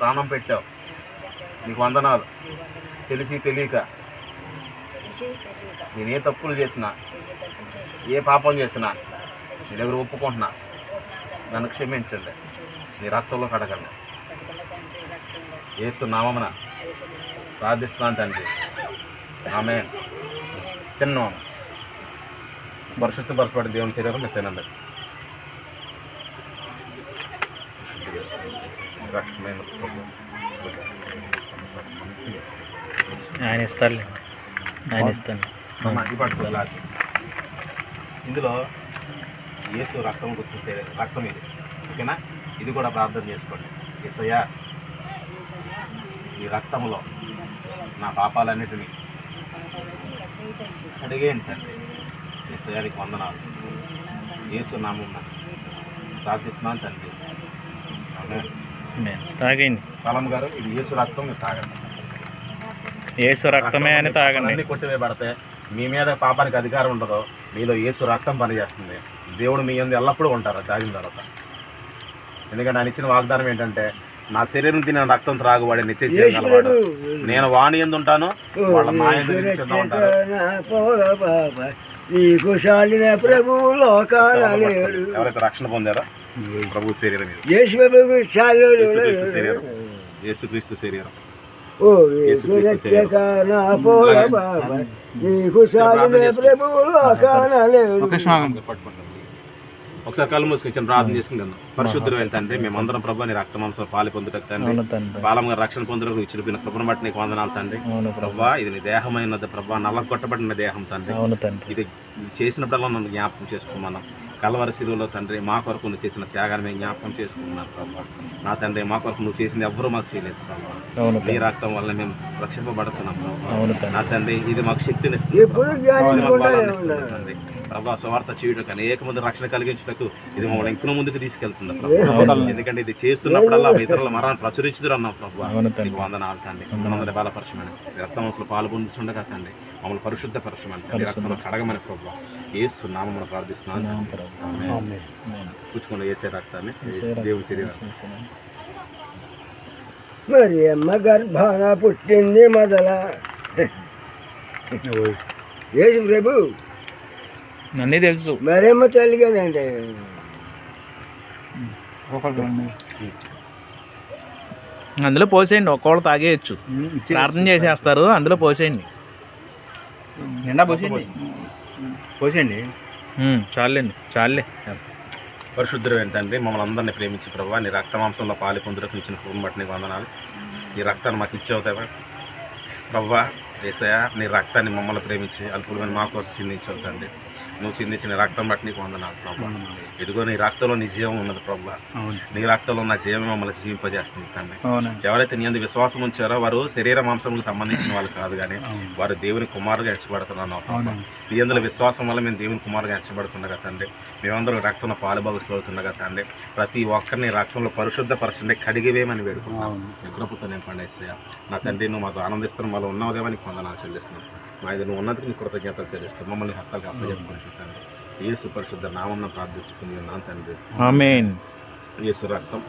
ప్రాణం పెట్టావు. నీకు వందనాలు. తెలిసి తెలియక. నేను ఏ తప్పులు చేసినా ఏ పాపం చేసినా నీ దగ్గర ఒప్పుకుంటున్నా. నన్ను క్షమించండి. నీ రక్తంలో కడగండి. ఏసు నామమున ప్రార్థిస్తున్నాను తండ్రి. ఆమె తిన్నాను పరిశుద్ధ పరచబడిన దేవుని శరీరం మీరు తినండి. రక్తమైన ఆయన ఇస్తారులే. ఆయన ఇస్తాను. ఇందులో యేసు రక్తం గుర్తు రక్తం ఇది. ఓకేనా? ఇది కూడా ప్రార్థన చేసుకోండి. ఎస్ఐయా ఈ రక్తంలో నా పాపాలన్నిటినీ అడిగేయండి తండ్రి. ఎస్ఐయానికి వందనాలు. యేసు నామం ప్రార్థిస్తున్నాను తండ్రి. ఆమేన్. తాగండి పాలమ్మ గారు ఇది యేసు రక్తం మీరు తాగండి. ఏసు రక్తమే అని తాగండి. అన్ని కొట్టివేయబడితే మీ మీద పాపానికి అధికారం ఉండదు. మీలో యేసు రక్తం పనిచేస్తుంది. దేవుడు మీ అందు ఎల్లప్పుడూ ఉంటారు తాగిన తర్వాత. ఎందుకంటే ఆయన ఇచ్చిన వాగ్దానం ఏంటంటే నా శరీరం తిన రక్తం త్రాగువాడే నిత్య జీవం గలవాడు నేను వాణి ఎందు ఉంటాను వాళ్ళ మా ఎందు లేడు. ఎవరైతే రక్షణ పొందారో ప్రభు శరీరం శరీరం. యేసుక్రీస్తు శరీరం. ఓ ఒకసారి కళ్ళు మూసుకొని చిన్న ప్రార్థన చేసుకుని వెళ్దాం పరిశుద్ధులు వెళ్తాంటే మేమందరం ప్రభు నీ రక్త మాంసం పాలు పొందుటకు తండ్రి. గారు రక్షణ పొందుటకు ఇచ్చిన కృపను బట్టి నీకు వందనాలు తండ్రి. ప్రభు. ఇది నీ దేహమైనది ప్రభా నల్ల కొట్టబడిన దేహం తండ్రి. ఇది చేసినప్పుడల్లా నన్ను జ్ఞాపకం చేసుకోమన్నాం. కలవరి శిలువలో తండ్రి మా కొరకు నువ్వు చేసిన త్యాగాన్ని మేము జ్ఞాపకం చేసుకున్నాను ప్రభా. నా తండ్రి మా కొరకు నువ్వు చేసింది ఎవ్వరూ మాకు చేయలేదు ప్రభా. అవును నీ రక్తం వల్ల మేము రక్షింపబడుతున్నాం ప్రభా. అవును తండ్రి నా తండ్రి. ఇది మాకు శక్తిని ఇస్తుంది మాకు బలాన్ని ఇస్తుంది తండ్రి. ప్రభా స్వార్థ చేయుటకు అనేక మంది రక్షణ కలిగించుటకు ఇది మమ్మల్ని ఇంకనూ ముందుకు తీసుకెళ్తుంది ప్రభా. ఎందుకంటే ఇది చేస్తున్నప్పుడల్లా ఇతరుల మరణాన్ని ప్రచురించుదురు అన్నాం ప్రభా. అవును తండ్రి. నీకు వందనాలు తండ్రి. వందల బలపరచమని. రక్తవంశంలో పాలు పొందుతుండగా తండ్రి. మమ్మల్ని పరిశుద్ధ తండ్రి రక్తంలో కడగమని ప్రభు. ఏసు నామమును ప్రార్థిస్తున్నాను. పుచ్చుకుండా వేసే రక్తాన్ని దేవుడి శరీరం. మరి అమ్మ గర్భాన పుట్టింది మొదల. యేసు ప్రభు. అన్నీ తెలుసు. మరేమ్మ తల్లి కదండి. అందులో పోసేయండి ఒక్కోళ్ళు తాగేయచ్చు. ప్రార్థన చేసేస్తారు అందులో పోసేయండి. నిండా పోసేయండి చాలండి చాలే. పరిశుద్ధుడు ఏంటంటే మమ్మల్ని అందరినీ ప్రేమించి ప్రభావ నీ రక్త మాంసంలో పాలు పొందుటకు ఇచ్చిన నీకు వందనాలు. ఈ రక్తాన్ని మాకు ఇచ్చావుతావా ప్రభా. ఏసయా నీ రక్తాన్ని మమ్మల్ని ప్రేమించి అల్పులమైన మా కోసం చిందించావు తండ్రి. నువ్వు చిందించిన రక్తం బట్టి నీకు వందనాలు ప్రభా. ఇదిగో నీ రక్తంలో నీ జీవం ఉన్నది ప్రభా. నీ రక్తంలో నా జీవం మమ్మల్ని జీవింపజేస్తుంది తండ్రి. ఎవరైతే నీ అందు విశ్వాసం ఉంచారో వారు శరీర మాంసములకు సంబంధించిన వాళ్ళు కాదు కానీ వారు దేవుని కుమారుగా ఎంచబడుతున్నాను. నీ అందులో విశ్వాసం వల్ల మేము దేవుని కుమారుగా ఎంచబడుతుండగా తండ్రి. మేమందరం రక్తంలో పాలు అవుతుండగా తండ్రి. ప్రతి ఒక్కరిని రక్తంలో పరిశుద్ధపరచండి కడిగివేమని వేడుకున్నాం అవును. నీ కృపతో నేను పండేస్తాయా నా తండ్రి నువ్వు మాతో ఆనందిస్తున్న మాలో ఉన్నదేమో నీకు వందనాలు చెల్లిస్తున్నాను నువ్వు ఉన్నందుకు నీ కృతజ్ఞతలు చెల్లిస్తావు మమ్మల్ని హస్తాలకు అప్పచెప్పుకొని యేసు పరిశుద్ధ నామం ప్రార్థించుకుని ఉన్నాను తండ్రి. ఆమెన్. యేసు రక్తం.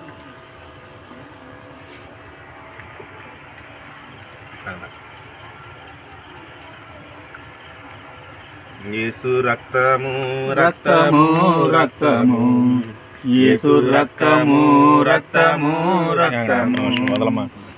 యేసు రక్తము రక్తము రక్తము. యేసు రక్తము రక్తము రక్తము. మొదలమ్మా.